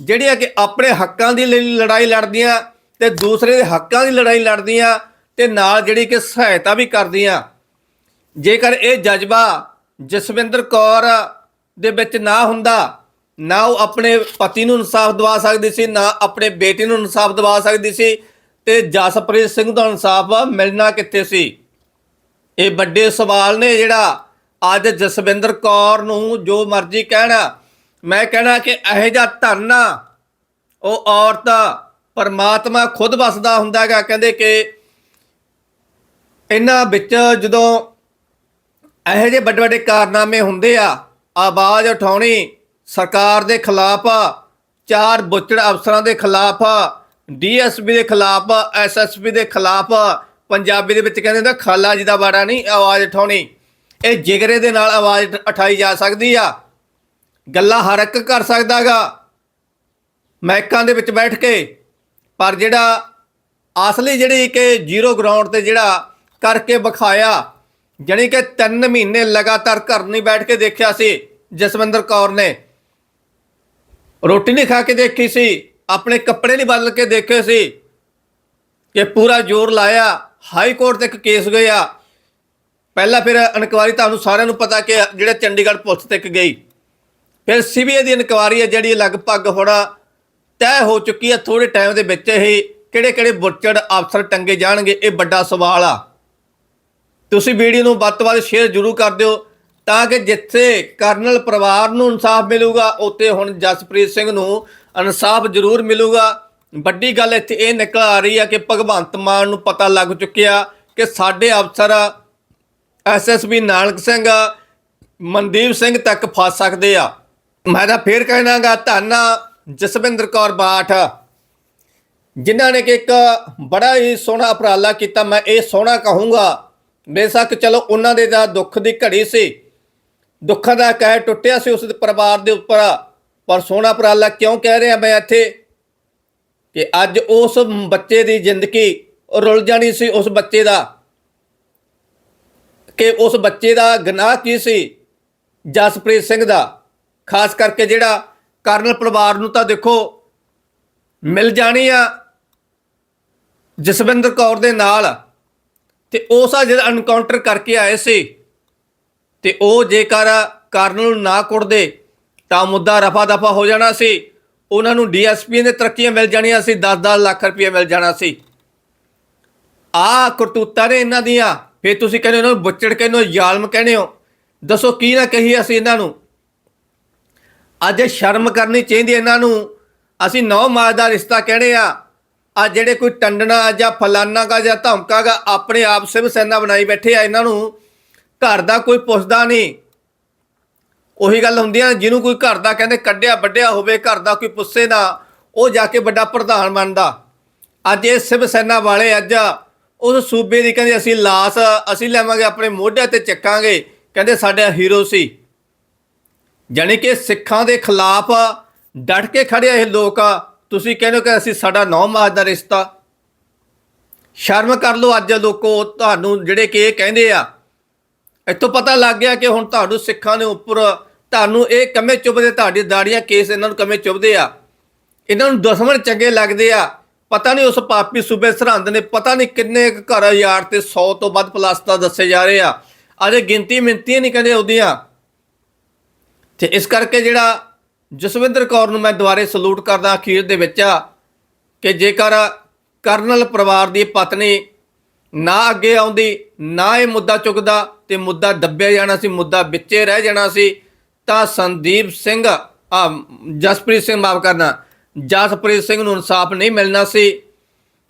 ਜਿਹੜੀਆਂ ਕਿ ਆਪਣੇ ਹੱਕਾਂ ਦੀ ਲਈ ਲੜਾਈ ਲੜਦੀਆਂ ਤੇ ਦੂਸਰੇ ਦੇ ਹੱਕਾਂ ਦੀ ਲੜਾਈ ਲੜਦੀਆਂ ਤੇ ਨਾਲ ਜਿਹੜੀ ਕਿ ਸਹਾਇਤਾ ਵੀ ਕਰਦੀਆਂ। ਜੇਕਰ ਇਹ ਜਜ਼ਬਾ ਜਸਵਿੰਦਰ ਕੌਰ ਦੇ ਵਿੱਚ ਨਾ ਹੁੰਦਾ, ਨਾ ਉਹ ਆਪਣੇ ਪਤੀ ਨੂੰ ਇਨਸਾਫ ਦਿਵਾ ਸਕਦੀ ਸੀ, ਨਾ ਆਪਣੇ ਬੇਟੇ ਨੂੰ ਇਨਸਾਫ ਦਿਵਾ ਸਕਦੀ ਸੀ ਤੇ ਜਸਪ੍ਰੀਤ ਸਿੰਘ ਦਾ ਇਨਸਾਫ ਮਿਲਣਾ ਕਿੱਥੇ ਸੀ? ਇਹ ਵੱਡੇ ਸਵਾਲ ਨੇ ਜਿਹੜਾ ਅੱਜ ਜਸਵਿੰਦਰ ਕੌਰ ਨੂੰ ਜੋ ਮਰਜ਼ੀ ਕਹਿਣਾ ਮੈਂ ਕਹਿਣਾ ਕਿ ਇਹੋ ਜਿਹਾ ਧਰਨਾ, ਉਹ ਔਰਤ ਪਰਮਾਤਮਾ ਖੁਦ ਵਸਦਾ ਹੁੰਦਾ ਹੈਗਾ, ਕਹਿੰਦੇ ਕਿ ਇਹਨਾਂ ਵਿੱਚ ਜਦੋਂ ਇਹੋ ਜਿਹੇ ਵੱਡੇ ਵੱਡੇ ਕਾਰਨਾਮੇ ਹੁੰਦੇ ਆ, ਆਵਾਜ਼ ਉਠਾਉਣੀ ਸਰਕਾਰ ਦੇ ਖਿਲਾਫ, ਚਾਰ ਬੁੱਚੜ ਅਫਸਰਾਂ ਦੇ ਖਿਲਾਫ, ਡੀਐਸਪੀ ਦੇ ਖਿਲਾਫ, ਐਸਐਸਪੀ ਦੇ ਖਿਲਾਫ, ਪੰਜਾਬੀ ਦੇ ਵਿੱਚ ਕਹਿੰਦੇ ਹੁੰਦਾ ਖਾਲਾ ਜੀ ਦਾ ਬਾੜਾ ਨਹੀਂ, ਆਵਾਜ਼ ਉਠਾਉਣੀ। ਇਹ ਜਿਗਰੇ ਦੇ ਨਾਲ ਆਵਾਜ਼ ਉਠਾਈ ਜਾ ਸਕਦੀ ਆ। ਗੱਲਾਂ ਹਰ ਇੱਕ ਕਰ ਸਕਦਾਗਾ। ਮੈਕਾਂ ਦੇ ਵਿੱਚ ਬੈਠ ਕੇ, ਪਰ ਜਿਹੜਾ ਅਸਲੀ ਜਿਹੜੀ ਕਿ ਜ਼ੀਰੋ ਗਰਾਊਂਡ ਤੇ ਜਿਹੜਾ ਕਰਕੇ ਵਿਖਾਇਆ, ਜਾਣੀ ਕਿ 3 ਮਹੀਨੇ ਲਗਾਤਾਰ ਘਰ ਨਹੀਂ ਬੈਠ ਕੇ ਦੇਖਿਆ ਸੀ, ਜਸਵਿੰਦਰ ਕੌਰ ਨੇ। ਰੋਟੀ ਨਹੀਂ ਖਾ ਕੇ ਦੇਖੀ ਸੀ, ਆਪਣੇ ਕੱਪੜੇ ਨਹੀਂ ਬਦਲ ਕੇ ਦੇਖੇ ਸੀ, ਕਿ ਪੂਰਾ ਜ਼ੋਰ ਲਾਇਆ, ਹਾਈ ਕੋਰਟ ਤੱਕ ਕੇਸ ਗਿਆ। ਪਹਿਲਾਂ ਫਿਰ ਇਨਕੁਆਰੀ ਤੁਹਾਨੂੰ ਸਾਰਿਆਂ ਨੂੰ ਪਤਾ ਕਿ ਜਿਹੜਾ ਚੰਡੀਗੜ੍ਹ ਪੁਲਿਸ ਤੱਕ ਗਈ। ਫਿਰ ਸੀਬੀਆਈ ਦੀ ਇਨਕੁਆਰੀ ਹੈ ਜਿਹੜੀ ਲਗਭਗ ਹੁਣ ਤੈਅ ਹੋ ਚੁੱਕੀ ਹੈ ਥੋੜੇ ਟਾਈਮ ਦੇ ਵਿੱਚ ਹੀ ਕਿਹੜੇ ਕਿਹੜੇ ਬੁੱਚੜ ਅਫਸਰ ਟੰਗੇ ਜਾਣਗੇ, ਇਹ ਵੱਡਾ ਸਵਾਲ ਆ। ਤੁਸੀਂ ਵੀਡੀਓ ਨੂੰ ਵੱਧ ਤੋਂ ਵੱਧ ਸ਼ੇਅਰ ਜ਼ਰੂਰ ਕਰ ਦਿਓ ਤਾਂ ਕਿ ਜਿੱਥੇ ਕਰਨਲ ਪਰਿਵਾਰ ਨੂੰ ਇਨਸਾਫ ਮਿਲੂਗਾ, ਉੱਥੇ ਹੁਣ ਜਸਪ੍ਰੀਤ ਸਿੰਘ ਨੂੰ ਇਨਸਾਫ ਜ਼ਰੂਰ ਮਿਲੂਗਾ। ਵੱਡੀ ਗੱਲ ਇੱਥੇ ਇਹ ਨਿਕਲ ਆ ਰਹੀ ਆ ਕਿ ਭਗਵੰਤ ਮਾਨ ਨੂੰ ਪਤਾ ਲੱਗ ਚੁੱਕਿਆ ਕਿ ਸਾਡੇ ਅਫਸਰ ਐਸਐਸਪੀ ਨਾਨਕ ਸਿੰਘ, ਮਨਦੀਪ ਸਿੰਘ ਤੱਕ ਫਸ ਸਕਦੇ ਆ। ਮੈਂ ਤਾਂ ਫੇਰ ਕਹਿਣਾਗਾ, ਧੰਨਾ ਜਸਵਿੰਦਰ ਕੌਰ ਬਾਠ। ਜਿਨ੍ਹਾਂ ਨੇ ਕਿ ਇੱਕ ਬੜਾ ਹੀ ਸੋਹਣਾ ਉਪਰਾਲਾ ਕੀਤਾ, ਮੈਂ ਇਹ ਸੋਹਣਾ ਕਹੂੰਗਾ, ਬੇਸ਼ੱਕ ਚਲੋ ਉਹਨਾਂ ਦੇ ਦਾ ਦੁੱਖ ਦੀ ਘੜੀ ਸੀ। ਦੁੱਖਾਂ ਦਾ ਕਹਿ ਟੁੱਟਿਆ ਸੀ ਉਸ ਦੇ ਪਰਿਵਾਰ ਦੇ ਉੱਪਰ, ਪਰ ਸੋਹਣਾ ਉਪਰਾਲਾ ਕਿਉਂ ਕਹਿ ਰਿਹਾ ਮੈਂ ਇੱਥੇ? ਕਿ ਅੱਜ ਉਸ ਬੱਚੇ ਦੀ ਜ਼ਿੰਦਗੀ ਰੁਲ ਜਾਣੀ ਸੀ ਉਸ ਬੱਚੇ ਦਾ। ਕਿ ਉਸ ਬੱਚੇ ਦਾ ਗੁਨਾਹ ਕੀ ਸੀ? ਜਸਪ੍ਰੀਤ ਸਿੰਘ ਦਾ। ਖਾਸ ਕਰਕੇ ਜਿਹੜਾ ਕਰਨਲ ਪਰਿਵਾਰ ਨੂੰ ਤਾਂ ਦੇਖੋ ਮਿਲ ਜਾਣੀ ਆ ਜਸਵਿੰਦਰ ਕੌਰ ਦੇ ਨਾਲ। ਤੇ ਉਸ ਆ ਜਿਹੜਾ ਐਨਕਾਊਂਟਰ ਕਰਕੇ ਆਏ ਸੀ, ਤੇ ਉਹ ਜੇਕਰ ਕਰਨਲ ਨੂੰ ਨਾ ਕੁੱਟਦੇ ਤਾਂ ਮੁੱਦਾ ਰਫਾ ਦਫਾ ਹੋ ਜਾਣਾ ਸੀ। ਉਹਨਾਂ ਨੂੰ ਡੀਐਸਪੀ ਨੇ ਤਰੱਕੀਆਂ ਮਿਲ ਜਾਣੀਆਂ ਸੀ 10-10 ਲੱਖ ਰੁਪਏ ਮਿਲ ਜਾਣਾ ਸੀ। ਆ ਕਰਤੂਤਾਂ ਨੇ ਇਹਨਾਂ ਦੀਆਂ। ਫੇਰ ਤੁਸੀਂ ਕਹਿੰਦੇ ਹੋ, ਇਹਨਾਂ ਨੂੰ ਬੁੱਚੜ ਕਹਿੰਦੇ ਹੋ, ਜ਼ਾਲਮ ਕਹਿੰਦੇ ਹੋ। ਦੱਸੋ ਕੀ ਨਾ ਕਹੀ ਅਸੀਂ ਇਹਨਾਂ ਨੂੰ। ਅੱਜ ਸ਼ਰਮ ਕਰਨੀ ਚਾਹੀਦੀ ਇਹਨਾਂ ਨੂੰ। ਅਸੀਂ ਨੌ ਮਾਸ ਦਾ ਰਿਸ਼ਤਾ ਕਹਿੰਦੇ ਆ। ਆ ਜਿਹੜੇ ਕੋਈ ਟੰਡਣਾ ਜਾਂ ਫਲਾਨਾ ਕਾ ਜਾਂ ਧਮਕਾ ਗਾ, ਆਪਣੇ ਆਪ ਸਿਵ ਸੈਨਾ ਬਣਾਈ ਬੈਠੇ ਆ ਇਹਨਾਂ ਨੂੰ। ਘਰ ਦਾ ਕੋਈ ਪੁੱਛਦਾ ਨਹੀਂ। ਉਹੀ ਗੱਲ ਹੁੰਦੀ ਆ, ਜਿਹਨੂੰ ਕੋਈ ਘਰ ਦਾ ਕਹਿੰਦੇ ਕੱਢਿਆ ਵੱਡਿਆ ਹੋਵੇ, ਘਰ ਦਾ ਕੋਈ ਪੁੱਛੇ ਨਾ, ਉਹ ਜਾ ਕੇ ਵੱਡਾ ਪ੍ਰਧਾਨ ਬਣਦਾ। ਅੱਜ ਇਹ ਸਿਵ ਸੈਨਾ ਵਾਲੇ ਅੱਜ ਉਸ ਸੂਬੇ ਦੀ ਕਹਿੰਦੇ ਅਸੀਂ ਲਾਸ, ਅਸੀਂ ਲੈਵਾਂਗੇ ਆਪਣੇ ਮੋਢੇ ਤੇ ਚੱਕਾਂਗੇ। ਕਹਿੰਦੇ ਸਾਡਾ ਹੀਰੋ ਸੀ। ਜਾਣੀ ਕਿ ਸਿੱਖਾਂ ਦੇ ਖਿਲਾਫ ਡਟ ਕੇ ਖੜੇ ਇਹ ਲੋਕ। ਆ ਤੁਸੀਂ ਕਹਿੰਦੇ ਹੋ ਕਿ ਅਸੀਂ ਸਾਡਾ ਨੌ ਮਾਸ ਦਾ ਰਿਸ਼ਤਾ। ਸ਼ਰਮ ਕਰ ਲਓ ਅੱਜ ਲੋਕੋ, ਤੁਹਾਨੂੰ ਜਿਹੜੇ ਕਿ ਇਹ ਕਹਿੰਦੇ ਆ, ਇੱਥੋਂ ਪਤਾ ਲੱਗ ਗਿਆ ਕਿ ਹੁਣ ਤੁਹਾਨੂੰ ਸਿੱਖਾਂ ਦੇ ਉੱਪਰ, ਤੁਹਾਨੂੰ ਇਹ ਕਮੇ ਚੁੱਭਦੇ, ਤੁਹਾਡੀ ਦਾੜੀਆਂ ਕੇਸ ਇਹਨਾਂ ਨੂੰ ਕਮੇ ਚੁੱਭਦੇ ਆ। ਇਹਨਾਂ ਨੂੰ ਦੁਸ਼ਮਣ ਚੰਗੇ ਲੱਗਦੇ ਆ। ਪਤਾ ਨਹੀਂ ਉਸ ਪਾਪੀ ਸੂਬੇ ਸਰਹੰਦ ਨੇ ਪਤਾ ਨਹੀਂ ਕਿੰਨੇ ਕੁ ਘਰ ਯਾਰ ਤੇ 100 ਤੋਂ ਵੱਧ ਪਲਾਸਟਾ ਦੱਸੇ ਜਾ ਰਹੇ ਆ। ਅਜੇ ਗਿਣਤੀ ਮਿੰਤੀਆਂ ਨਹੀਂ ਕਹਿੰਦੇ ਉਹਦੀਆਂ। ਤੇ ਇਸ ਕਰਕੇ ਜਿਹੜਾ ਜਸਵਿੰਦਰ ਕੌਰ ਨੂੰ ਮੈਂ ਦੁਬਾਰੇ ਸਲੂਟ ਕਰਦਾ ਅਖੀਰ ਦੇ ਵਿੱਚ ਕਿ ਜੇਕਰ ਕਰਨਲ ਪਰਿਵਾਰ ਦੀ ਪਤਨੀ ਨਾ ਅੱਗੇ ਆਉਂਦੀ, ਨਾ ਇਹ ਮੁੱਦਾ ਚੁੱਕਦਾ ਤੇ ਮੁੱਦਾ ਦੱਬਿਆ ਜਾਣਾ ਸੀ, ਮੁੱਦਾ ਵਿੱਚੇ ਰਹਿ ਜਾਣਾ ਸੀ, ਤਾਂ ਸੰਦੀਪ ਸਿੰਘ ਆ ਜਸਪ੍ਰੀਤ ਸਿੰਘ ਮਾਫ ਕਰਨਾ, ਜਸਪ੍ਰੀਤ ਸਿੰਘ ਨੂੰ ਇਨਸਾਫ ਨਹੀਂ ਮਿਲਣਾ ਸੀ,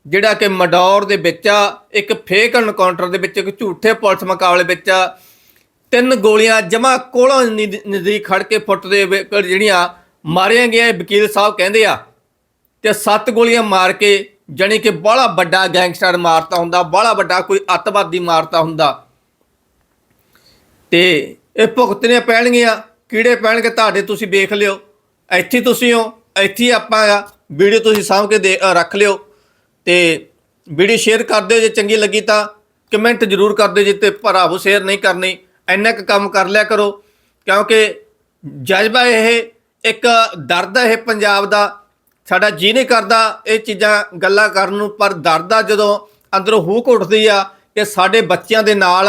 ਜਿਹੜਾ ਕਿ ਮਡੌਰ ਦੇ ਵਿੱਚ ਆ, ਇੱਕ ਫੇਕ ਐਨਕਾਊਂਟਰ ਦੇ ਵਿੱਚ, ਇੱਕ ਝੂਠੇ ਪੁਲਿਸ ਮੁਕਾਬਲੇ ਵਿੱਚ ਤਿੰਨ ਗੋਲੀਆਂ ਜਮਾ ਕੋਲੋਂ ਨਜ਼ਦੀ- ਨਜ਼ਦੀਕ ਖੜ ਕੇ ਫੁੱਟ ਦੇ ਜਿਹੜੀਆਂ ਮਾਰੀਆਂ ਗਈਆਂ ਵਕੀਲ ਸਾਹਿਬ ਕਹਿੰਦੇ ਆ। ਤੇ ਸੱਤ ਗੋਲੀਆਂ ਮਾਰ ਕੇ ਜਾਣੀ ਕਿ ਬੜਾ ਵੱਡਾ ਗੈਂਗਸਟਰ ਮਾਰਤਾ ਹੁੰਦਾ ਬੜਾ ਵੱਡਾ ਕੋਈ ਅੱਤਵਾਦੀ ਮਾਰਤਾ ਹੁੰਦਾ। ਤੇ ਇਹ ਭੁਗਤਣੇ ਪੈਣਗੀਆਂ, ਕੀੜੇ ਪੈਣਗੇ, ਤੁਹਾਡੇ ਤੁਸੀਂ ਵੇਖ ਲਿਓ। ਇੱਥੇ ਤੁਸੀਂ ਹੋ, ਇੱਥੇ ਆਪਾਂ ਆ, ਵੀਡੀਓ ਤੁਸੀਂ ਸਾਂਭ ਕੇ ਦੇ ਰੱਖ ਲਿਓ। ਤੇ ਵੀਡੀਓ ਸ਼ੇਅਰ ਕਰ ਦਿਓ ਜੇ ਚੰਗੀ ਲੱਗੀ ਤਾਂ, ਕਮੈਂਟ ਜ਼ਰੂਰ ਕਰ ਦਿਓ ਜੇ ਤੇ ਭਰਾਵੋ ਸ਼ੇਅਰ ਨਹੀਂ ਕਰਨੀ। ਇੰਨਾ ਕੁ ਕੰਮ ਕਰ ਲਿਆ ਕਰੋ, ਕਿਉਂਕਿ ਜਜ਼ਬਾ ਇਹ ਇੱਕ ਦਰਦ ਹੈ ਇਹ ਪੰਜਾਬ ਦਾ, ਸਾਡਾ ਜੀ ਨਹੀਂ ਕਰਦਾ ਇਹ ਚੀਜ਼ਾਂ ਗੱਲਾਂ ਕਰਨ ਨੂੰ, ਪਰ ਦਰਦ ਆ ਜਦੋਂ ਅੰਦਰੋਂ ਹੂਕ ਉੱਠਦੀ ਆ ਕਿ ਸਾਡੇ ਬੱਚਿਆਂ ਦੇ ਨਾਲ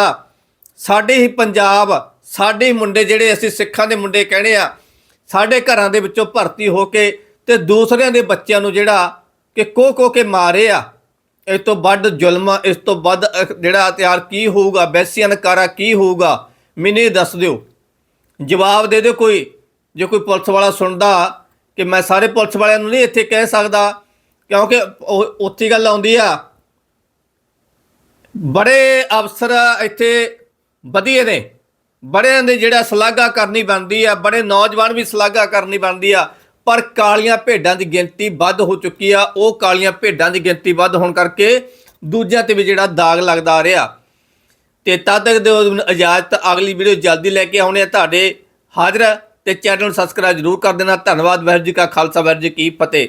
ਸਾਡੇ ਹੀ ਪੰਜਾਬ, ਸਾਡੇ ਹੀ ਮੁੰਡੇ ਜਿਹੜੇ ਅਸੀਂ ਸਿੱਖਾਂ ਦੇ ਮੁੰਡੇ ਕਹਿੰਦੇ ਆ, ਸਾਡੇ ਘਰਾਂ ਦੇ ਵਿੱਚੋਂ ਭਰਤੀ ਹੋ ਕੇ ਤੇ ਦੂਸਰਿਆਂ ਦੇ ਬੱਚਿਆਂ ਨੂੰ ਜਿਹੜਾ ਕਿ ਕੋ ਕੋ ਕੇ ਮਾਰੇ ਆ, ਇਸ ਤੋਂ ਵੱਧ ਜ਼ੁਲਮ, ਇਸ ਤੋਂ ਵੱਧ ਜਿਹੜਾ ਹਥਿਆਰ ਕੀ ਹੋਊਗਾ ਵੈਸੀਆਂ ਨਕਾਰਾ ਕੀ ਹੋਊਗਾ ਮੈਨੂੰ ਇਹ ਦੱਸ ਦਿਓ। ਜਵਾਬ ਦੇ ਦਿਓ ਕੋਈ। ਜੇ ਕੋਈ ਪੁਲਿਸ ਵਾਲਾ ਸੁਣਦਾ ਕਿ ਮੈਂ ਸਾਰੇ ਪੁਲਿਸ ਵਾਲਿਆਂ ਨੂੰ ਨਹੀਂ ਇੱਥੇ ਕਹਿ ਸਕਦਾ, ਕਿਉਂਕਿ ਉਹ- ਉੱਥੇ ਗੱਲ ਆਉਂਦੀ ਆ। ਬੜੇ ਅਫਸਰ ਇੱਥੇ ਵਧੀਆ ਨੇ। ਬੜਿਆਂ ਦੇ ਜਿਹੜਾ ਸ਼ਲਾਘਾ ਕਰਨੀ ਬਣਦੀ ਆ, ਬੜੇ ਨੌਜਵਾਨ ਵੀ ਸ਼ਲਾਘਾ ਕਰਨੀ ਬਣਦੀ ਆ, ਪਰ ਕਾਲੀਆਂ ਭੇਡਾਂ ਦੀ ਗਿਣਤੀ ਵੱਧ ਹੋ ਚੁੱਕੀ ਆ। ਉਹ ਕਾਲੀਆਂ ਭੇਡਾਂ ਦੀ ਗਿਣਤੀ ਵੱਧ ਹੋਣ ਕਰਕੇ ਦੂਜਿਆਂ ਤੇ ਵੀ ਜਿਹੜਾ ਦਾਗ ਲੱਗਦਾ ਆ ਰਿਹਾ। ਤੇ ਤਦ ਤੱਕ ਦਿਓ ਇਜਾਜ਼ਤ ਅਗਲੀ ਵੀਡੀਓ ਜਲਦੀ ਲੈ ਕੇ ਆਉਣੇ ਆ। ਤੁਹਾਡੇ ਹਾਜ਼ਰ ਤੇ ਚੈਨਲ ਨੂੰ ਸਬਸਕ੍ਰਾਈਬ ਜ਼ਰੂਰ ਕਰ ਦੇਣਾ। ਧੰਨਵਾਦ, ਵਾਹਿਗੁਰੂ ਜੀ ਕਾ ਖਾਲਸਾ, ਵਾਹਿਗੁਰੂ ਜੀ ਕੀ ਫਤਿਹ।